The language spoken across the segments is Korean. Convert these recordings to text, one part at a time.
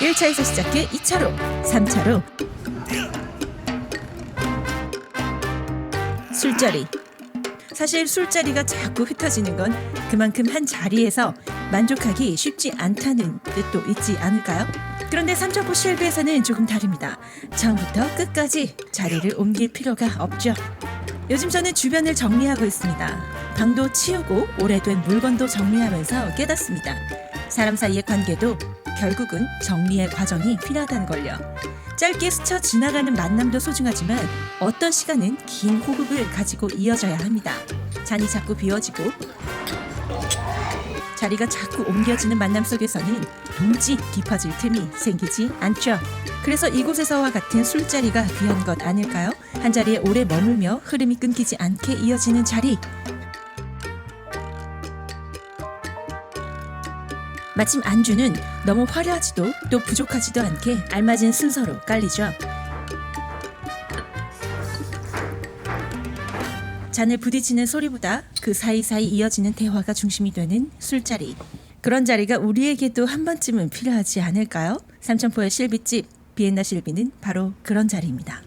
1차에서 시작해 2차로, 3차로 술자리 사실 술자리가 자꾸 흩어지는 건 그만큼 한 자리에서 만족하기 쉽지 않다는 뜻도 있지 않을까요? 그런데 삼천포 실비에서는 조금 다릅니다. 처음부터 끝까지 자리를 옮길 필요가 없죠. 요즘 저는 주변을 정리하고 있습니다. 방도 치우고 오래된 물건도 정리하면서 깨닫습니다. 사람 사이의 관계도 결국은 정리의 과정이 필요하다는 걸요. 짧게 스쳐 지나가는 만남도 소중하지만 어떤 시간은 긴 호흡을 가지고 이어져야 합니다. 잔이 자꾸 비워지고 자리가 자꾸 옮겨지는 만남 속에서는 동지 깊어질 틈이 생기지 않죠. 그래서 이곳에서와 같은 술자리가 귀한 것 아닐까요? 한 자리에 오래 머물며 흐름이 끊기지 않게 이어지는 자리. 마침 안주는 너무 화려하지도 또 부족하지도 않게 알맞은 순서로 깔리죠. 잔을 부딪히는 소리보다 그 사이사이 이어지는 대화가 중심이 되는 술자리. 그런 자리가 우리에게도 한 번쯤은 필요하지 않을까요? 삼천포의 실비집 비엔나 실비는 바로 그런 자리입니다.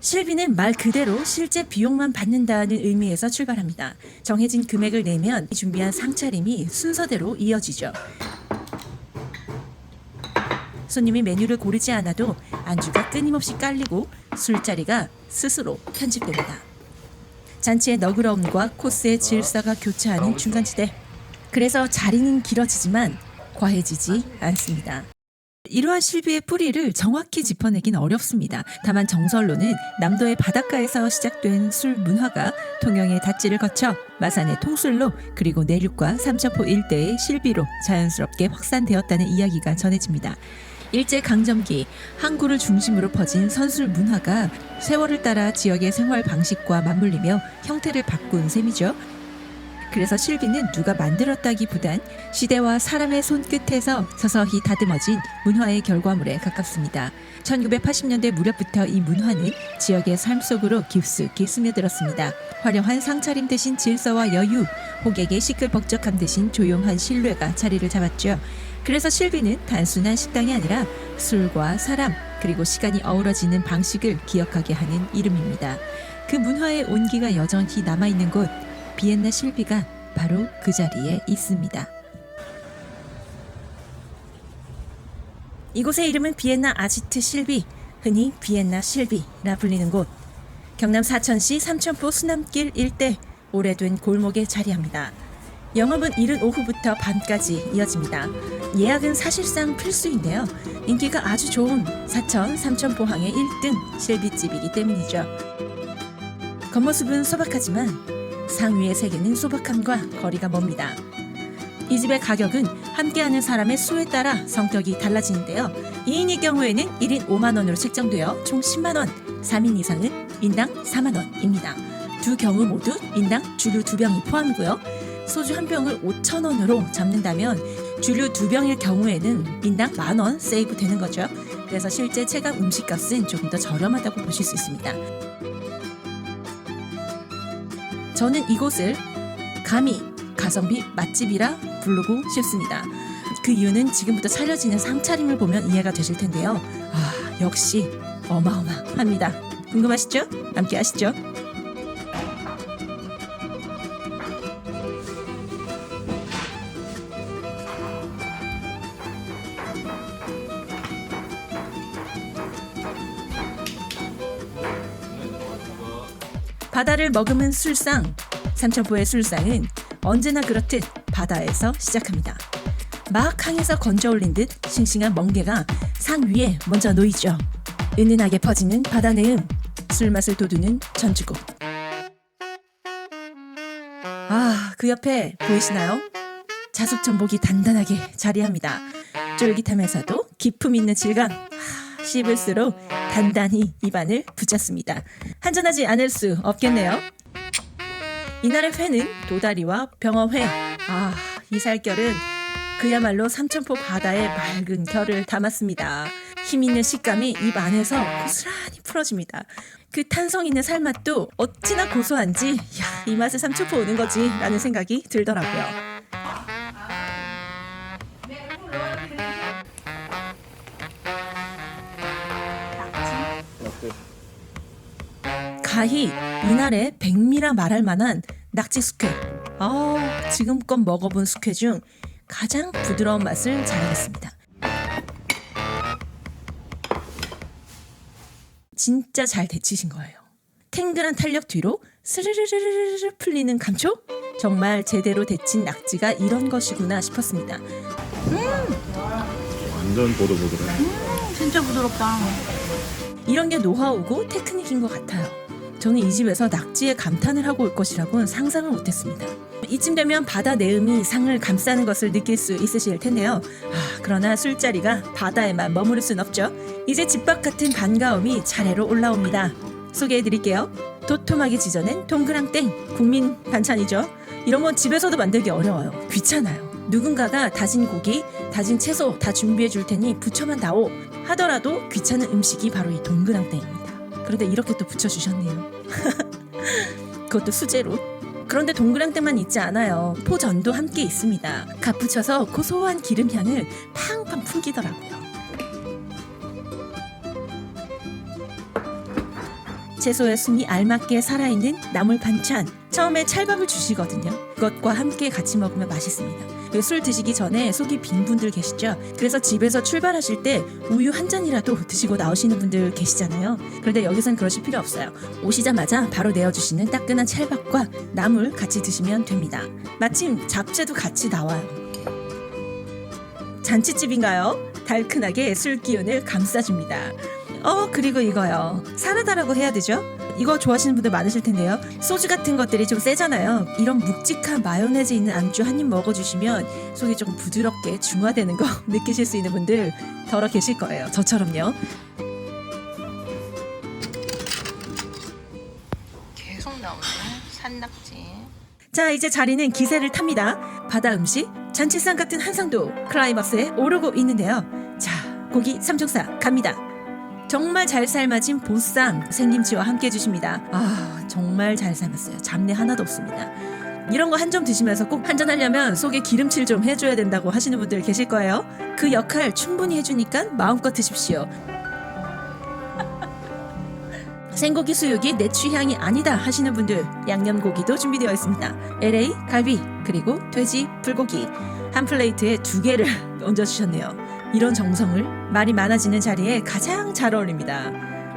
실비는 말 그대로 실제 비용만 받는다는 의미에서 출발합니다. 정해진 금액을 내면 준비한 상차림이 순서대로 이어지죠. 손님이 메뉴를 고르지 않아도 안주가 끊임없이 깔리고 술자리가 스스로 편집됩니다. 잔치의 너그러움과 코스의 질서가 교차하는 중간지대. 그래서 자리는 길어지지만 과해지지 않습니다. 이러한 실비의 뿌리를 정확히 짚어내긴 어렵습니다. 다만 정설로는 남도의 바닷가에서 시작된 술 문화가 통영의 다지를 거쳐 마산의 통술로 그리고 내륙과 삼천포 일대의 실비로 자연스럽게 확산되었다는 이야기가 전해집니다. 일제 강점기 항구를 중심으로 퍼진 선술 문화가 세월을 따라 지역의 생활 방식과 맞물리며 형태를 바꾼 셈이죠. 그래서 실비는 누가 만들었다기보단 시대와 사람의 손끝에서 서서히 다듬어진 문화의 결과물에 가깝습니다. 1980년대 무렵부터 이 문화는 지역의 삶 속으로 깊숙이 스며들었습니다. 화려한 상차림 대신 질서와 여유, 호객의 시끌벅적함 대신 조용한 신뢰가 자리를 잡았죠. 그래서 실비는 단순한 식당이 아니라 술과 사람 그리고 시간이 어우러지는 방식을 기억하게 하는 이름입니다. 그 문화의 온기가 여전히 남아있는 곳 비엔나 실비가 바로 그 자리에 있습니다. 이곳의 이름은 비엔나 아지트 실비, 흔히 비엔나 실비라 불리는 곳. 경남 사천시 삼천포 수남길 일대 오래된 골목에 자리합니다. 영업은 이른 오후부터 밤까지 이어집니다. 예약은 사실상 필수인데요. 인기가 아주 좋은 사천 삼천 포항의 1등 실비집이기 때문이죠. 겉모습은 소박하지만 상위의 세계는 소박함과 거리가 멉니다. 이 집의 가격은 함께하는 사람의 수에 따라 성격이 달라지는데요. 2인의 경우에는 1인 5만 원으로 책정되어 총 10만 원, 3인 이상은 인당 4만 원입니다. 두 경우 모두 인당 주류 두 병이 포함이고요. 소주 한 병을 5천 원으로 잡는다면 주류 두 병일 경우에는 인당 만 원 세이브 되는 거죠. 그래서 실제 체감 음식값은 조금 더 저렴하다고 보실 수 있습니다. 저는 이곳을 감히 가성비 맛집이라 부르고 싶습니다. 그 이유는 지금부터 차려지는 상차림을 보면 이해가 되실 텐데요. 아, 역시 어마어마합니다. 궁금하시죠? 함께 하시죠. 바다를 머금은 술상. 삼천포의 술상은 언제나 그렇듯 바다에서 시작합니다. 막 항에서 건져 올린 듯 싱싱한 멍게가 상 위에 먼저 놓이죠. 은은하게 퍼지는 바다 내음, 술 맛을 돋우는 전주곡. 아, 그 옆에 보이시나요? 자숙 전복이 단단하게 자리합니다. 쫄깃하면서도 기품 있는 질감. 아, 씹을수록 단단히 입안을 붙였습니다. 한잔하지 않을 수 없겠네요. 이날의 회는 도다리와 병어회. 아, 이 살결은 그야말로 삼천포 바다의 맑은 결을 담았습니다. 힘 있는 식감이 입 안에서 고스란히 풀어집니다. 그 탄성 있는 살맛도 어찌나 고소한지, 야, 이 맛에 삼천포 오는 거지, 라는 생각이 들더라고요. 가히 이날의 백미라 말할 만한 낙지 숙회. 아, 지금껏 먹어본 숙회 중 가장 부드러운 맛을 자랑했습니다. 진짜 잘 데치신 거예요. 탱글한 탄력 뒤로 스르르르르르 풀리는 감촉? 정말 제대로 데친 낙지가 이런 것이구나 싶었습니다. 완전 보들보들해. 진짜 부드럽다. 이런 게 노하우고 테크닉인 것 같아요. 저는 이 집에서 낙지에 감탄을 하고 올 것이라고는 상상을 못했습니다. 이쯤 되면 바다 내음이 상을 감싸는 것을 느낄 수 있으실 텐데요. 아, 그러나 술자리가 바다에만 머무를 순 없죠. 이제 집밥 같은 반가움이 차례로 올라옵니다. 소개해 드릴게요. 도톰하게 지져낸 동그랑땡 국민 반찬이죠. 이런 건 집에서도 만들기 어려워요. 귀찮아요. 누군가가 다진 고기, 다진 채소 다 준비해 줄 테니 부쳐만 다오 하더라도 귀찮은 음식이 바로 이 동그랑땡입니다. 그런데 이렇게 또 부쳐주셨네요. 그것도 수제로. 그런데 동그랑땡만 있지 않아요. 포전도 함께 있습니다. 갓 부쳐서 고소한 기름 향을 팡팡 풍기더라고요. 채소의 숨이 알맞게 살아있는 나물 반찬. 처음에 찰밥을 주시거든요. 그것과 함께 같이 먹으면 맛있습니다. 그술 드시기 전에 속이 빈 분들 계시죠? 그래서 집에서 출발하실 때 우유 한 잔이라도 드시고 나오시는 분들 계시잖아요. 그런데 여기선 그러실 필요 없어요. 오시자마자 바로 내어주시는 따끈한 찰밥과 나물 같이 드시면 됩니다. 마침 잡채도 같이 나와요. 잔치집인가요? 달큰하게 술 기운을 감싸줍니다. 어 그리고 이거요 사라다라고 해야 되죠? 이거 좋아하시는 분들 많으실 텐데요. 소주 같은 것들이 좀 세잖아요. 이런 묵직한 마요네즈 있는 안주 한 입 먹어주시면 속이 조금 부드럽게 중화되는 거 느끼실 수 있는 분들 더러 계실 거예요. 저처럼요. 계속 나오네. 산낙지. 자 이제 자리는 기세를 탑니다. 바다 음식 잔치상 같은 한상도 클라이막스에 오르고 있는데요. 자 고기 삼총사 갑니다 정말 잘 삶아진 보쌈 생김치와 함께 해주십니다. 아 정말 잘 삶았어요. 잡내 하나도 없습니다. 이런 거 한 점 드시면서 꼭 한 잔 하려면 속에 기름칠 좀 해줘야 된다고 하시는 분들 계실 거예요. 그 역할 충분히 해주니까 마음껏 드십시오. 생고기 수육이 내 취향이 아니다 하시는 분들 양념고기도 준비되어 있습니다. LA 갈비 그리고 돼지 불고기 한 플레이트에 두 개를 얹어주셨네요. 이런 정성을 말이 많아지는 자리에 가장 잘 어울립니다.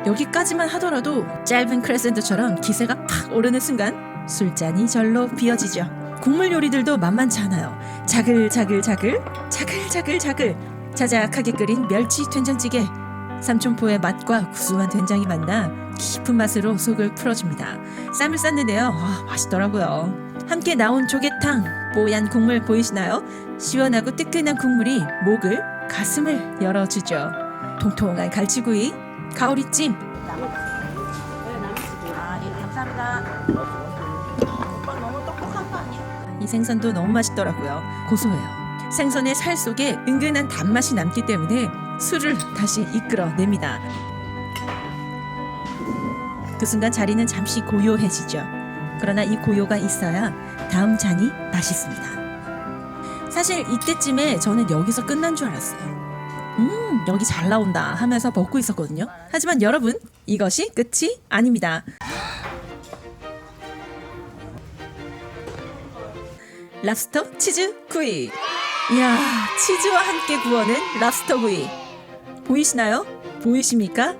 여기까지만 하더라도 짧은 크레센트처럼 기세가 팍 오르는 순간 술잔이 절로 비어지죠. 국물 요리들도 만만치 않아요. 자글자글자글 자글자글자글 자작하게 끓인 멸치 된장찌개 삼촌포의 맛과 구수한 된장이 만나 깊은 맛으로 속을 풀어줍니다. 쌈을 쌌는데요. 아, 맛있더라고요. 함께 나온 조개탕, 뽀얀 국물 보이시나요? 시원하고 뜨끈한 국물이 목을, 가슴을 열어주죠. 통통한 갈치구이, 가오리찜. 이 생선도 너무 맛있더라고요. 고소해요. 생선의 살 속에 은근한 단맛이 남기 때문에 술을 다시 이끌어냅니다. 그 순간 자리는 잠시 고요해지죠. 그러나 이 고요가 있어야 다음 잔이 맛있습니다. 사실 이때쯤에 저는 여기서 끝난 줄 알았어요. 음, 여기 잘 나온다 하면서 먹고 있었거든요. 하지만 여러분, 이것이 끝이 아닙니다. 랍스터 치즈 구이. 이야, 치즈와 함께 구워낸 랍스터 구이. 보이시나요? 보이십니까?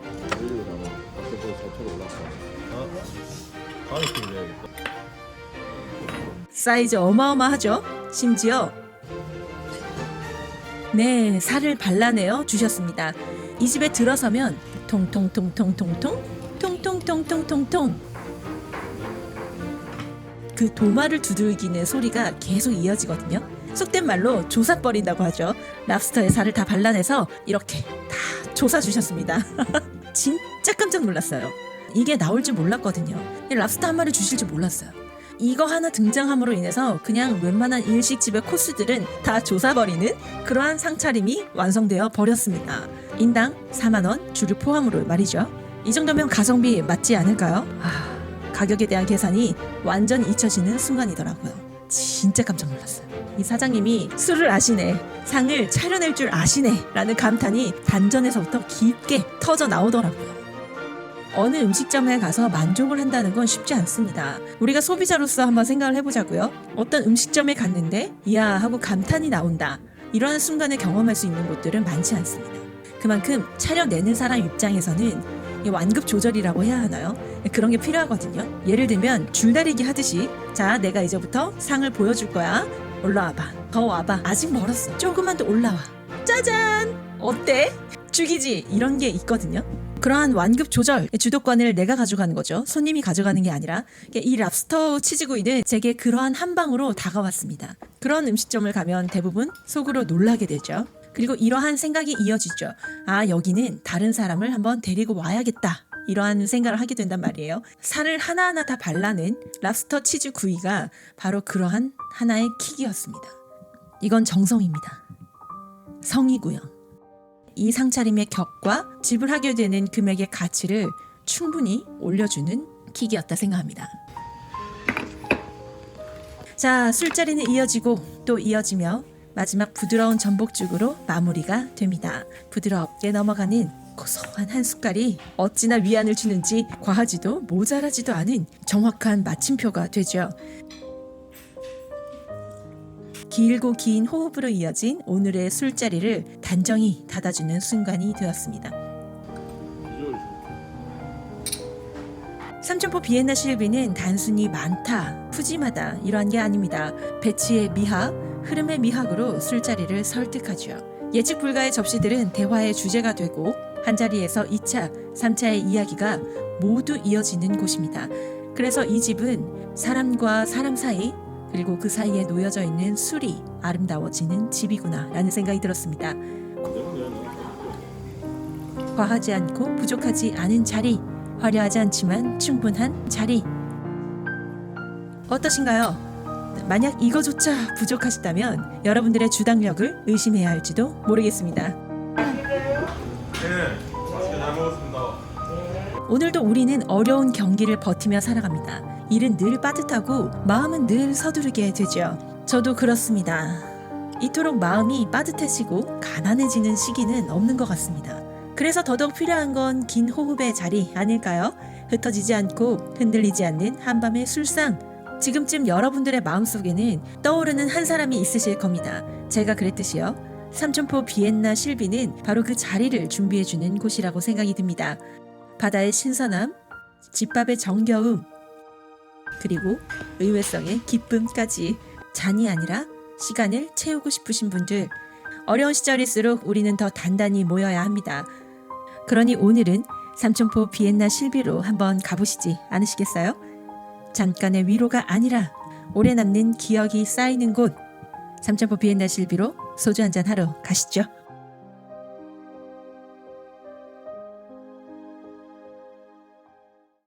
사이즈 어마어마하죠? 심지어 네, 살을 발라내어 주셨습니다. 이 집에 들어서면 통통통통통통 통통통통통통 그 도마를 두들기는 소리가 계속 이어지거든요. 속된 말로 조사 버린다고 하죠. 랍스터의 살을 다 발라내서 이렇게 다 조사 주셨습니다. 진짜 깜짝 놀랐어요. 이게 나올 줄 몰랐거든요. 이 랍스터 한 마리 주실 줄 몰랐어요. 이거 하나 등장함으로 인해서 그냥 웬만한 일식집의 코스들은 다 조사버리는 그러한 상차림이 완성되어 버렸습니다. 인당 4만 원 주류 포함으로 말이죠. 이 정도면 가성비 맞지 않을까요? 아, 가격에 대한 계산이 완전 잊혀지는 순간이더라고요. 진짜 깜짝 놀랐어요. 이 사장님이 술을 아시네, 상을 차려낼 줄 아시네 라는 감탄이 단전에서부터 깊게 터져 나오더라고요. 어느 음식점에 가서 만족을 한다는 건 쉽지 않습니다. 우리가 소비자로서 한번 생각을 해보자고요. 어떤 음식점에 갔는데 이야 하고 감탄이 나온다. 이러한 순간을 경험할 수 있는 곳들은 많지 않습니다. 그만큼 차려 내는 사람 입장에서는 이 완급 조절이라고 해야 하나요? 그런 게 필요하거든요. 예를 들면 줄다리기 하듯이 자 내가 이제부터 상을 보여줄 거야. 올라와봐. 더 와봐. 아직 멀었어. 조금만 더 올라와. 짜잔! 어때? 죽이지? 이런 게 있거든요. 그러한 완급 조절, 주도권을 내가 가져가는 거죠. 손님이 가져가는 게 아니라 이 랍스터 치즈구이는 제게 그러한 한 방으로 다가왔습니다. 그런 음식점을 가면 대부분 속으로 놀라게 되죠. 그리고 이러한 생각이 이어지죠. 아, 여기는 다른 사람을 한번 데리고 와야겠다. 이러한 생각을 하게 된단 말이에요. 살을 하나하나 다 발라낸 랍스터 치즈 구이가 바로 그러한 하나의 킥이었습니다. 이건 정성입니다. 성이고요. 이 상차림의 격과 지불하게 되는 금액의 가치를 충분히 올려주는 킥이었다 생각합니다. 자, 술자리는 이어지고 또 이어지며 마지막 부드러운 전복죽으로 마무리가 됩니다. 부드럽게 넘어가는 고소한 한 숟갈이 어찌나 위안을 주는지 과하지도 모자라지도 않은 정확한 마침표가 되죠. 길고 긴 호흡으로 이어진 오늘의 술자리를 단정히 닫아주는 순간이 되었습니다. 삼천포 비엔나 실비는 단순히 많다, 푸짐하다 이러한 게 아닙니다. 배치의 미학, 흐름의 미학으로 술자리를 설득하죠. 예측 불가의 접시들은 대화의 주제가 되고 한 자리에서 2차, 3차의 이야기가 모두 이어지는 곳입니다. 그래서 이 집은 사람과 사람 사이 그리고 그 사이에 놓여져 있는 술이 아름다워지는 집이구나라는 생각이 들었습니다. 과하지 않고 부족하지 않은 자리, 화려하지 않지만 충분한 자리. 어떠신가요? 만약 이거조차 부족하시다면 여러분들의 주당력을 의심해야 할지도 모르겠습니다. 오늘도 우리는 어려운 경기를 버티며 살아갑니다. 일은 늘 빠듯하고 마음은 늘 서두르게 되죠. 저도 그렇습니다. 이토록 마음이 빠듯해지고 가난해지는 시기는 없는 것 같습니다. 그래서 더더욱 필요한 건 긴 호흡의 자리 아닐까요? 흩어지지 않고 흔들리지 않는 한밤의 술상. 지금쯤 여러분들의 마음속에는 떠오르는 한 사람이 있으실 겁니다. 제가 그랬듯이요. 삼천포 비엔나 실비는 바로 그 자리를 준비해주는 곳이라고 생각이 듭니다. 바다의 신선함, 집밥의 정겨움, 그리고 의외성의 기쁨까지 잔이 아니라 시간을 채우고 싶으신 분들 어려운 시절일수록 우리는 더 단단히 모여야 합니다. 그러니 오늘은 삼천포 비엔나 실비로 한번 가보시지 않으시겠어요? 잠깐의 위로가 아니라 오래 남는 기억이 쌓이는 곳 삼천포 비엔나 실비로 소주 한잔 하러 가시죠.